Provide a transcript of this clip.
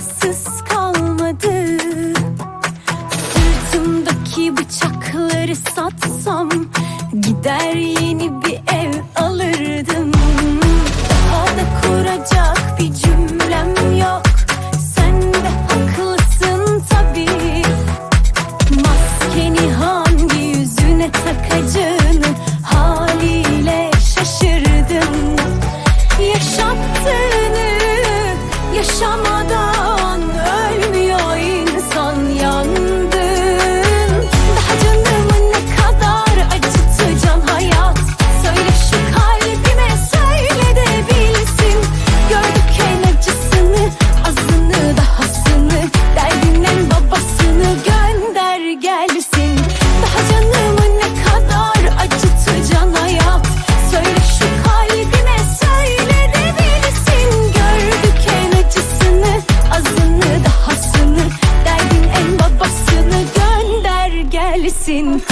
silahsız kalmadı. Sırtımdaki bıçakları satsam Gider yeni bir ev alırdı misin?